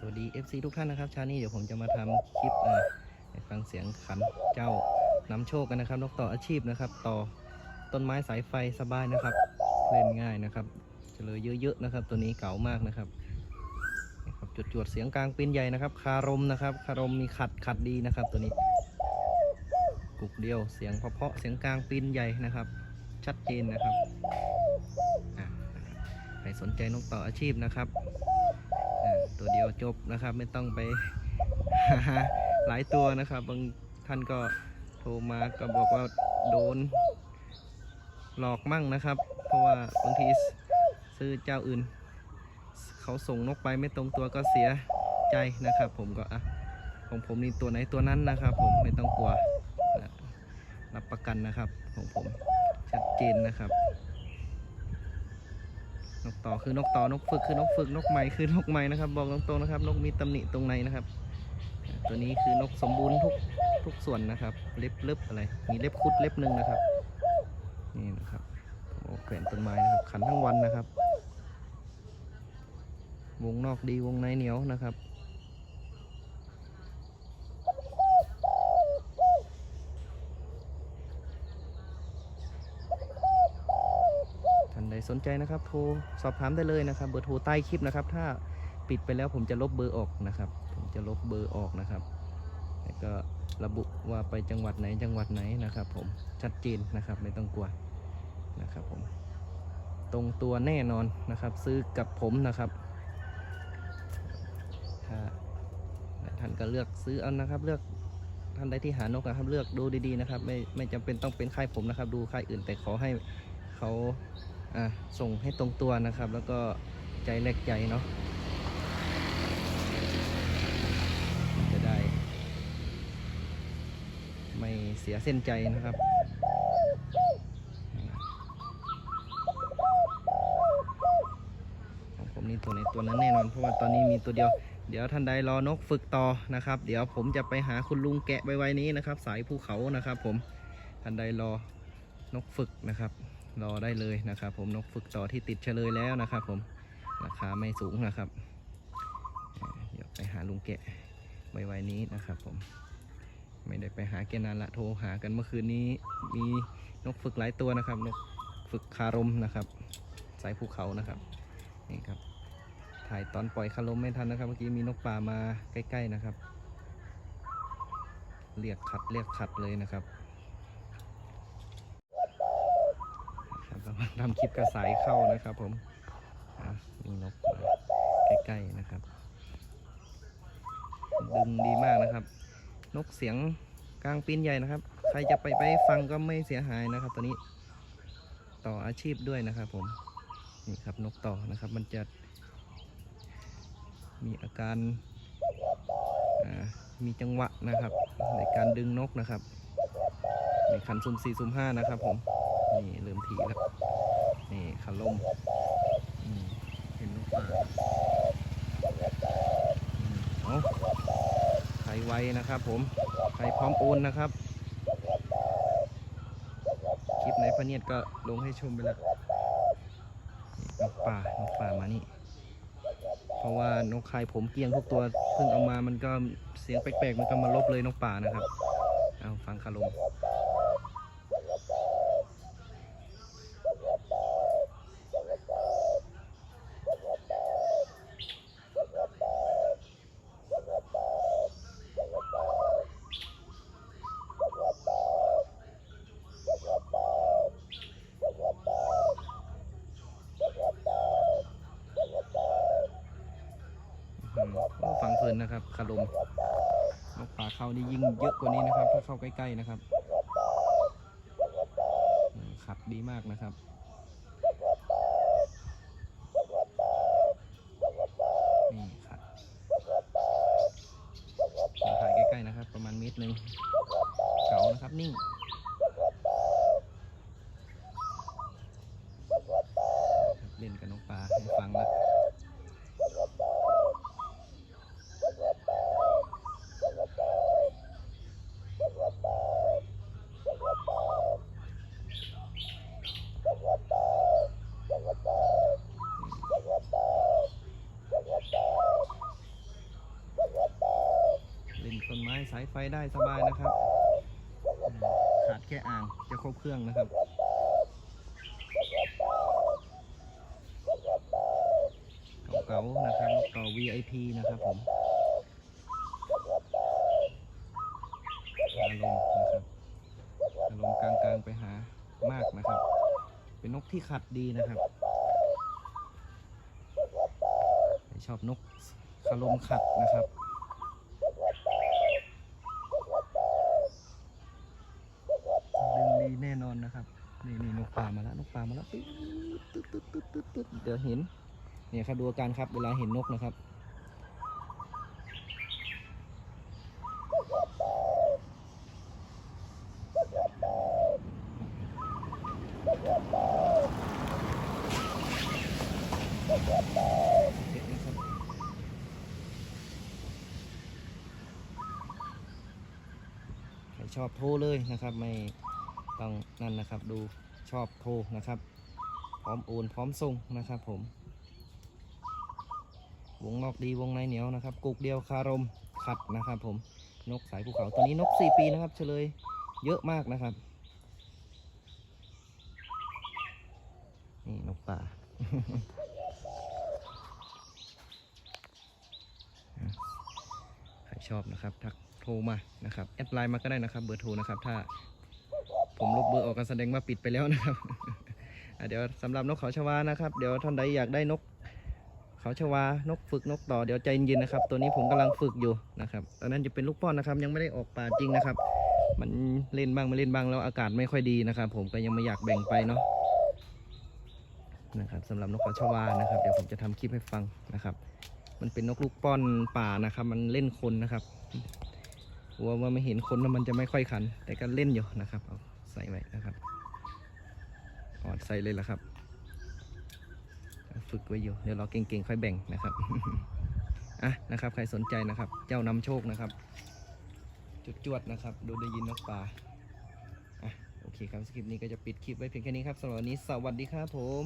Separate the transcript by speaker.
Speaker 1: สวัสดี FC ทุกท่านนะครับเช้านี้เดี๋ยวผมจะมาทำคลิปอ่าฟังเสียงขันเจ้านำโชคกันนะครับนกต่ออาชีพนะครับ ต่อต้นไม้สายไฟสบายนะครับ เล่นง่ายนะครับเฉลยเยอะๆนะครับ ตัวนี้เก๋ามากนะครับครับจุดจวดๆเสียงกลางปีนใหญ่นะครับ คารมนะครับ คารมมีขัดขัดดีนะครับ ตัวนี้กุกเดียวเสียงเพาะเสียงกลางปีนใหญ่นะครับ ชัดเจนนะครับใครสนใจนกต่ออาชีพนะครับ ตัวเดียวจบนะครับ ไม่ต้องไปหาหลายตัวนะครับ บางท่านก็โทรมาก็บอกว่าโดน หลอกมั่งนะครับ เพราะว่าบางทีซื้อเจ้าอื่น เขาส่งนกไปไม่ตรงตัวก็เสียใจนะครับ ผมก็อะของผมนี่ตัวไหนตัวนั้นนะครับ ผมไม่ต้องกลัวรับประกันนะครับของผมชัดเจนนะครับ นกต่อคือนกต่อนกฝึกคือนกฝึกนกใหม่คือนกใหม่นะครับบอกตรงๆนะครับ นกมีตำหนิตรงไหนนะครับ ตัวนี้คือนกสมบูรณ์ทุกทุกส่วนนะครับ เล็บเล็บอะไร มีเล็บคุดเล็บหนึ่งนะครับนี่นะครับโอ้แขวนต้นไม้นะครับ ขันทั้งวันนะครับ วงนอกดีวงในเหนียวนะครับ ท่า นใจนะครับ โทรสอบถามได้เลยนะครับ เบอร์โทรใต้คลิปนะครับ ถ้าปิดไปแล้วผมจะลบเบอร์ออกนะครับ ผมจะลบเบอร์ออกนะครับ แล้วก็ระบุว่าไปจังหวัดไหนจังหวัดไหนนะครับ ผมชัดเจนนะครับไม่ต้องกลัวนะครับผมตรงตัวแน่นอนนะครับ ซื้อกับผมนะครับถ้าท่านก็เลือกซื้อเอานะครับ เลือกท่านใดที่หานกนะครับ เลือกดูดีๆนะครับ ไม่ไม่จำเป็นต้องเป็นค่ายผมนะครับ ดูค่ายอื่นแต่ขอให้เขา อะส่งให้ตรงตัวนะครับ แล้วก็ใจแลกใจเนาะจะได้ ไม่เสียเส้นใจนะครับผมนี่ตัวไหนตัวนั้นแน่นอนเพราะว่าตอนนี้มีตัวเดียว เดี๋ยวท่านใดรอนกฝึกต่อนะครับ เดี๋ยวผมจะไปหาคุณลุงแกะไวๆนี้นะครับ สายภูเขานะครับ ผมท่านใดรอนกฝึกนะครับ รอได้เลยนะครับ ผมนกฝึกต่อที่ติดเฉลยแล้วนะครับ ผมราคาไม่สูงนะครับอ่าเดี๋ยวไปหาลุงแกะไวๆนี้นะครับ ผม ไม่ได้ไปหาแกนานละโทรหากันเมื่อคืนนี้ มีนกฝึกหลายตัวนะครับ นกฝึกคารมนะครับ สายภูเขานะครับนี่ครับ ถ่ายตอนปล่อยคารมไม่ทันนะครับ เมื่อกี้มีนกป่ามาใกล้ ๆนะครับ เรียกขัดเรียกขัดเลยนะครับ ครับกำลังทำคลิปกระสายเข้านะครับ ผมมีนกใกล้ๆนะครับ ดึงดีมากนะครับ นกเสียงกลางปีนใหญ่นะครับ ใครจะไปไปฟังก็ไม่เสียหายนะครับตัวนี้ ต่ออาชีพด้วยนะครับ ผมนี่ครับนกต่อนะครับ มันจะ มีอาการมีจังหวะนะครับ ในการดึงนกนะครับ ในคันซุ่มสี่ซุ่มห้านะครับผม นี่เริ่มถีแล้ว นี่ขาลมอืมเห็นนกป่าเอาใครไวนะครับผม ใครพร้อมโอนนะครับ คลิปไหนพะเนียดก็ลงให้ชมไปแล้วนกป่านกป่ามานี่ เพราะว่านกคายผมเกี้ยงทุกตัวเพิ่งเอามามันก็เสียงแปลกๆ มันก็มาลบเลยนกป่านะครับ เอาฟังคารม อืมโอ้ฟังเพลินนะ ครับคารมนกป่าเข้านี่ยิ่งเยอะกว่านี้นะครับ ถ้าเข้าใกล้ๆนะครับขับดีมากนะครับนี่ครับถ่ายใกล้ๆนะครับ ประมาณเมตรหนึ่งเก่านะครับนิ่ง เล่นกับนกปลาให้ฟังแล้วาย ไฟได้สบายนะครับ ขาดแค่อ่างจะครบเครื่องนะครับเก๋าๆนะครับต่อ VIP นะครับผมอารมณ์นะครับอารมณ์กลางๆไปหามากนะครับ เป็นนกที่ขัดดีนะครับชอบนกคารมขัดนะครับ ดึงดีแน่นอน นี่นี่นกป่ามาแล้วนกป่ามาแล้วตึ๊ดตึ๊ดตึ๊ดตึ๊ดตึ๊ดตึ๊ดเดี๋ยวเห็นเนี่ยครับดูอาการครับเวลาเห็นนกนะครับชอบโทรเลยนะครับไม่ ต้องนั่นนะครับ ดูชอบโทรนะครับ พร้อมโอนพร้อมส่งนะครับผม วงนอกดีวงในเหนียวนะครับกุกเดียวคารมขัดนะครับผมนกสายภูเขาตัวนี้นก 4 ปีนะครับ เฉลยเยอะมากนะครับ นี่นกป่าใครชอบนะครับ ทักโทรมานะครับ แอดไลน์มาก็ได้นะครับ เบอร์โทรนะครับ ถ้า ผมลบเบอร์ออกก็แสดงว่าปิดไปแล้วนะครับเดี๋ยวสำหรับนกเขาชวานะครับ เดี๋ยวท่านใดอยากได้นก เขาชวานกฝึกนกต่อเดี๋ยวใจเย็นๆนะครับ ตัวนี้ผมกำลังฝึกอยู่นะครับตอนนั้นจะเป็นลูกป้อนนะครับ ยังไม่ได้ออกป่าจริงนะครับ มันเล่นบ้างไม่เล่นบ้างแล้วอากาศไม่ค่อยดีนะครับ ผมก็ยังไม่อยากแบ่งไปเนาะนะครับสำหรับนกเขาชวานะครับ เดี๋ยวผมจะทำคลิปให้ฟังนะครับ มันเป็นนกลูกป้อนป่านะครับ มันเล่นคนนะครับกลัวว่าไม่เห็นคนแล้วมันจะไม่ค่อยขัน แต่ก็เล่นอยู่นะครับเอา ส่ไว้นะครับออดใส่เลยละครับ ฝึกไว้อยู่ เดี๋ยวเราเก่งๆ ค่อยแบ่งนะครับอะนะครับ ใครสนใจนะครับ เจ้านำโชคนะครับ จุดจวดนะครับ ดูได้ยินนกป่าอะโอเคครับ คลิปนี้ก็จะปิดคลิปไว้เพียงแค่นี้ครับสำหรับวันนี้สวัสดีครับผม